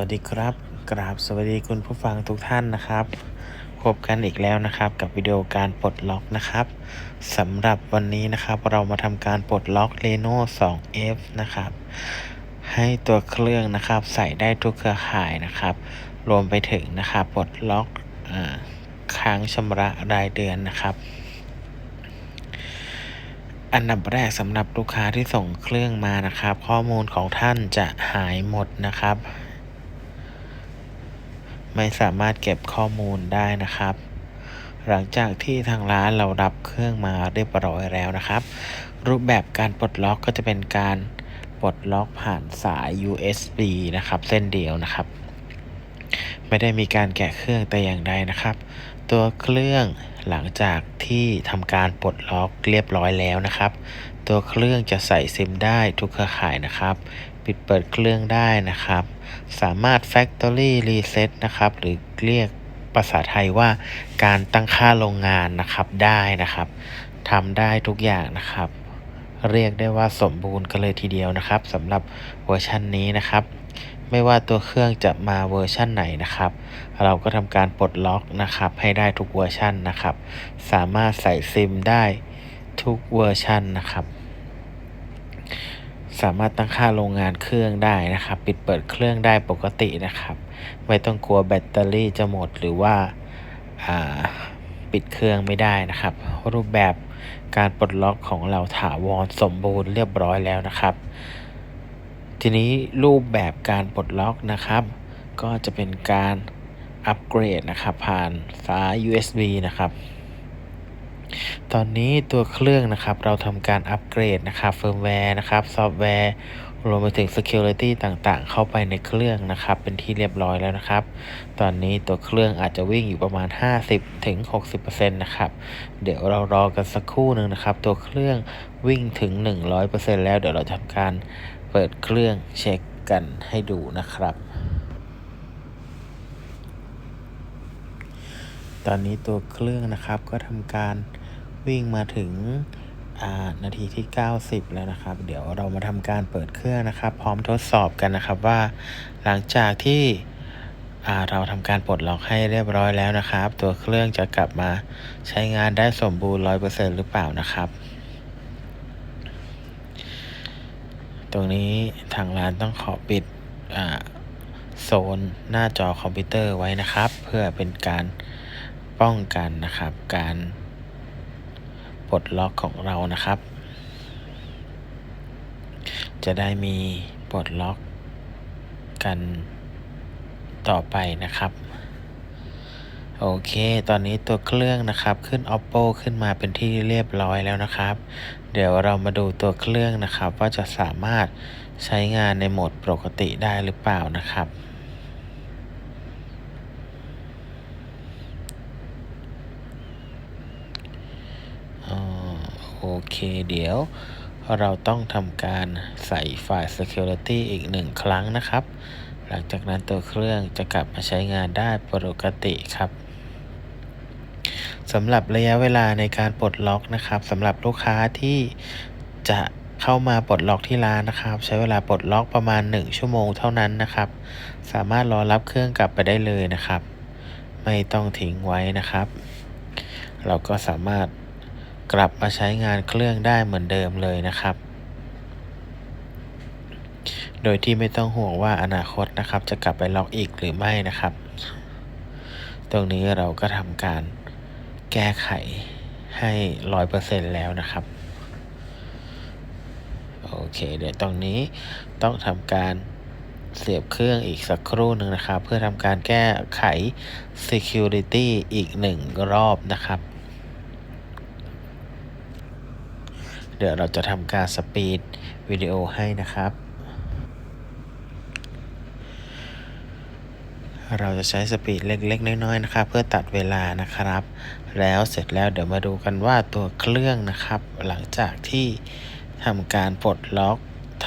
สวัสดีครับ กราบสวัสดีคุณผู้ฟังทุกท่านนะครับ พบกันอีกแล้วนะครับกับวิดีโอการปลดล็อกนะครับสำหรับวันนี้นะครับเรามาทำการปลดล็อก Reno 2F นะครับ ให้ตัวเครื่องนะครับใส่ได้ทุกเครือข่ายนะครับ รวมไปถึงนะครับปลดล็อกอค้างชำระรายเดือนนะครับอันดับแรกสำหรับลูกค้าที่ส่งเครื่องมานะครับ ข้อมูลของท่านจะหายหมดนะครับ ไม่สามารถเก็บข้อมูลได้นะครับ หลังจากที่ทางร้านเรารับเครื่องมาเรียบร้อยแล้วนะครับ รูปแบบการปลดล็อกก็จะเป็นการปลดล็อกผ่านสาย USB นะครับ เส้นเดียวนะครับ ไม่ได้มีการแกะเครื่องแต่อย่างใดนะครับ ตัวเครื่องหลังจากที่ทำการปลดล็อกเรียบร้อยแล้วนะครับ ตัวเครื่องจะใส่ซิมได้ทุกเครือข่ายนะครับ ปิดเปิดเครื่องได้นะครับ สามารถ Factory Reset นะครับ หรือเรียกภาษาไทยว่าการตั้งค่าโรงงานนะครับได้นะครับทำได้ทุกอย่างนะครับ เรียกได้ว่าสมบูรณ์กันเลยทีเดียวนะครับสำหรับเวอร์ชันนี้นะครับ ไม่ว่าตัวเครื่องจะมาเวอร์ชันไหนนะครับ เราก็ทำการปลดล็อกนะครับ ให้ได้ทุกเวอร์ชันนะครับ สามารถใส่ซิมได้ทุกเวอร์ชันนะครับ สามารถตั้งค่าโรงงานเครื่องได้นะครับ ปิดเปิดเครื่องได้ปกตินะครับ ไม่ต้องกลัวแบตเตอรี่จะหมดหรือว่าปิดเครื่องไม่ได้นะครับ รูปแบบการปลดล็อกของเราถาวรสมบูรณ์เรียบร้อยแล้วนะครับ ทีนี้รูปแบบการปลดล็อกนะครับ ก็จะเป็นการอัปเกรดนะครับ ผ่านสาย USB นะครับ ตอนนี้ตัวเครื่องนะครับเราทำการอัปเกรดนะครับเฟิร์มแวร์นะครับซอฟต์แวร์รวมไปถึง Security ต่างๆ เข้าไปในเครื่องนะครับ เป็นที่เรียบร้อยแล้วนะครับ ตอนนี้ตัวเครื่องอาจจะวิ่งอยู่ประมาณ 50ถึง60%นะครับ เดี๋ยวเรารอกันสักครู่หนึ่งนะครับ ตัวเครื่องวิ่งถึง 100%แล้ว เดี๋ยวเราทำการเปิดเครื่องเช็คกันให้ดูนะครับ ตอนนี้ตัวเครื่องนะครับก็ทำการ วิ่งมาถึงนาทีที่ 90 แล้วนะครับ เดี๋ยวเรามาทำการเปิดเครื่องนะครับ พร้อมทดสอบกันนะครับว่า หลังจากที่เราทำการปลดล็อกให้เรียบร้อยแล้วนะครับ ตัวเครื่องจะกลับมาใช้งานได้สมบูรณ์ 100%หรือเปล่านะครับ ตรงนี้ทางร้านต้องขอปิดโซนหน้าจอคอมพิวเตอร์ไว้นะครับ เพื่อเป็นการป้องกันนะครับการ ปลดล็อกของเรานะครับ จะได้มีปลดล็อกกันต่อไปนะครับ โอเค ตอนนี้ตัวเครื่องนะครับขึ้น oppo ขึ้นมาเป็นที่เรียบร้อยแล้วนะครับ เดี๋ยวเรามาดูตัวเครื่องนะครับ ว่าจะสามารถใช้งานในโหมดปกติได้หรือเปล่านะครับ โอเค เดี๋ยวเราต้องทำการใส่ไฟล์ security อีกหนึ่งครั้งนะครับ หลังจากนั้นตัวเครื่องจะกลับมาใช้งานได้ปกติครับสำหรับระยะเวลาในการปลดล็อกนะครับสำหรับลูกค้าที่จะเข้ามาปลดล็อกที่ร้านนะครับ ใช้เวลาปลดล็อกประมาณ 1 ชั่วโมงเท่านั้นนะครับ สามารถรอรับเครื่องกลับไปได้เลยนะครับ ไม่ต้องทิ้งไว้นะครับ เราก็สามารถ กลับมาใช้งานเครื่องได้เหมือนเดิมเลยนะครับ โดยที่ไม่ต้องห่วงว่าอนาคตนะครับ จะกลับไปล็อกอีกหรือไม่นะครับ ตรงนี้เราก็ทำการแก้ไขให้ร้อยเปอร์เซ็นแล้วนะครับ โอเคเดี๋ยวตรงนี้ต้องทำการเสียบเครื่องอีกสักครู่หนึ่งนะครับ เพื่อทำการแก้ไข Security อีกหนึ่งรอบนะครับ เดี๋ยวเราจะทำการสปีดวิดีโอให้นะครับ เราจะใช้สปีดเล็กๆน้อยๆนะครับ เพื่อตัดเวลานะครับ แล้วเสร็จแล้วเดี๋ยวมาดูกันว่าตัวเครื่องนะครับ หลังจากที่ทำการปลดล็อก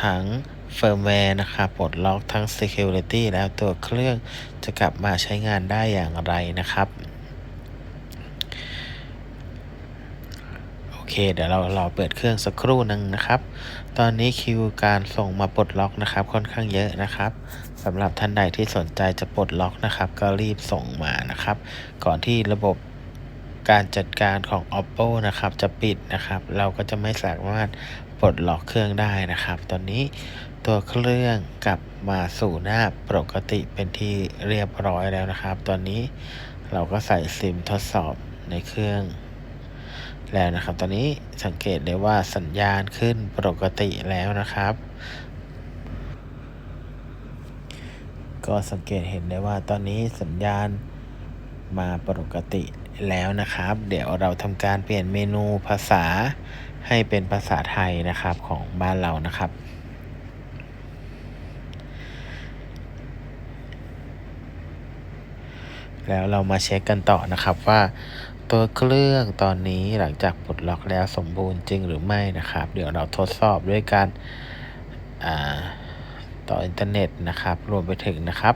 ทั้งเฟิร์มแวร์นะครับปลดล็อกทั้ง Security แล้วตัวเครื่องจะกลับมาใช้งานได้อย่างไรนะครับ เค เดี๋ยวเรารอเปิดเครื่องสักครู่หนึ่งนะครับ ตอนนี้คิวการส่งมาปลดล็อกนะครับ ค่อนข้างเยอะนะครับสำหรับท่านใดที่สนใจจะปลดล็อกนะครับ ก็รีบส่งมานะครับ ก่อนที่ระบบการจัดการของ oppo นะครับ จะปิดนะครับ เราก็จะไม่สามารถปลดล็อกเครื่องได้นะครับ ตอนนี้ตัวเครื่องกลับมาสู่หน้าปกติเป็นที่เรียบร้อยแล้วนะครับ ตอนนี้เราก็ใส่ซิมทดสอบในเครื่อง แล้วนะครับ ตอนนี้สังเกตได้ว่าสัญญาณขึ้นปกติแล้วนะครับ ก็สังเกตเห็นได้ว่าตอนนี้สัญญาณมาปกติแล้วนะครับ เดี๋ยวเราทำการเปลี่ยนเมนูภาษาให้เป็นภาษาไทยนะครับของบ้านเรานะครับแล้วเรามาเช็คกันต่อนะครับว่า ตัวเครื่องตอนนี้หลังจากปลดล็อกแล้วสมบูรณ์จริงหรือไม่นะครับ เดี๋ยวเราทดสอบด้วยการต่ออินเทอร์เน็ตนะครับ รวมไปถึงนะครับ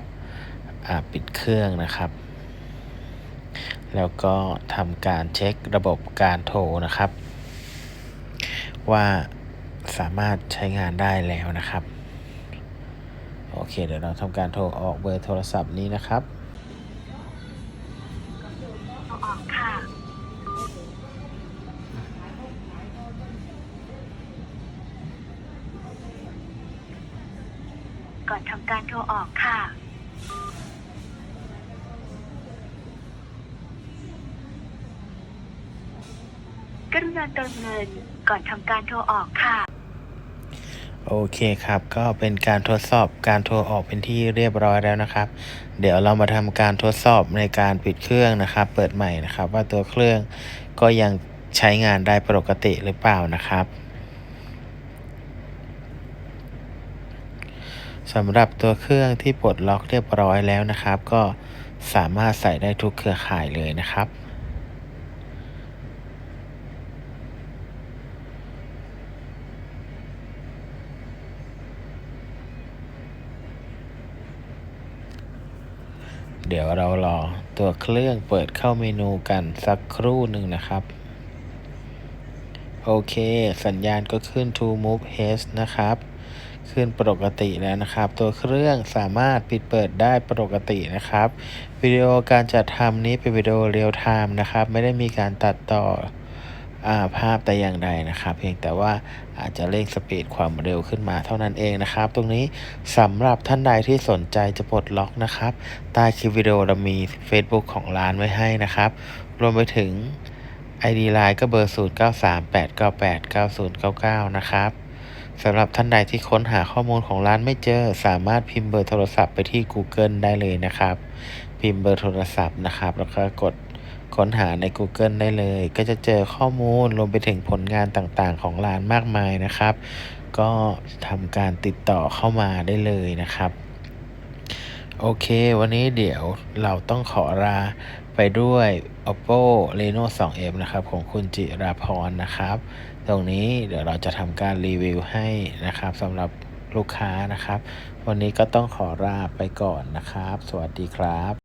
ปิดเครื่องนะครับ แล้วก็ทำการเช็คระบบการโทรนะครับ ว่าสามารถใช้งานได้แล้วนะครับ โอเค เดี๋ยวเราทำการโทรออกเบอร์โทรศัพท์นี้นะครับ ก่อนทำการโทรออกค่ะ กรุณาเติมเงินก่อนทำการโทรออกค่ะโอเคครับ ก็เป็นการทดสอบการโทรออกเป็นที่เรียบร้อยแล้วนะครับ เดี๋ยวเรามาทำการทดสอบในการปิดเครื่องนะครับ เปิดใหม่นะครับ ว่าตัวเครื่องก็ยังใช้งานได้ปกติหรือเปล่านะครับ สำหรับตัวเครื่องที่ปลดล็อกเรียบร้อยแล้วนะครับ ก็สามารถใส่ได้ทุกเครือข่ายเลยนะครับเดี๋ยวเรารอตัวเครื่องเปิดเข้าเมนูกันสักครู่หนึ่งนะครับ โอเค สัญญาณก็ขึ้น to move h นะครับ ขึ้นปกติแล้วนะครับ ตัวเครื่องสามารถปิดเปิดได้ปกตินะครับ วิดีโอการจัดทำนี้เป็นวิดีโอเรียลไทม์นะครับ ไม่ได้มีการตัดต่ออภาพแต่อย่างใดนะครับ เพียงแต่ว่าอาจจะเร่งสปีดความเร็วขึ้นมาเท่านั้นเองนะครับ ตรงนี้สำหรับท่านใดที่สนใจจะปลดล็อกนะครับ ใต้คลิปวิดีโอเรามี Facebook ของร้านไว้ให้นะครับ รวมไปถึง ID Line ก็เบอร์ 0938989099 นะครับ สำหรับท่านใดที่ค้นหาข้อมูลของร้านไม่เจอ สามารถพิมพ์เบอร์โทรศัพท์ไปที่ Google ได้เลยนะครับ พิมพ์เบอร์โทรศัพท์นะครับ แล้วก็กดค้นหาใน Google ได้เลย ก็จะเจอข้อมูลรวมไปถึงผลงานต่างๆ ของร้านมากมายนะครับ ก็ทำการติดต่อเข้ามาได้เลยนะครับ โอเค วันนี้เดี๋ยวเราต้องขอลาไปด้วย oppo reno 2m นะครับ ของคุณจิราพรนะครับ ตรงนี้เดี๋ยวเราจะทำการรีวิวให้นะครับสำหรับลูกค้านะครับ วันนี้ก็ต้องขอลาไปก่อนนะครับ สวัสดีครับ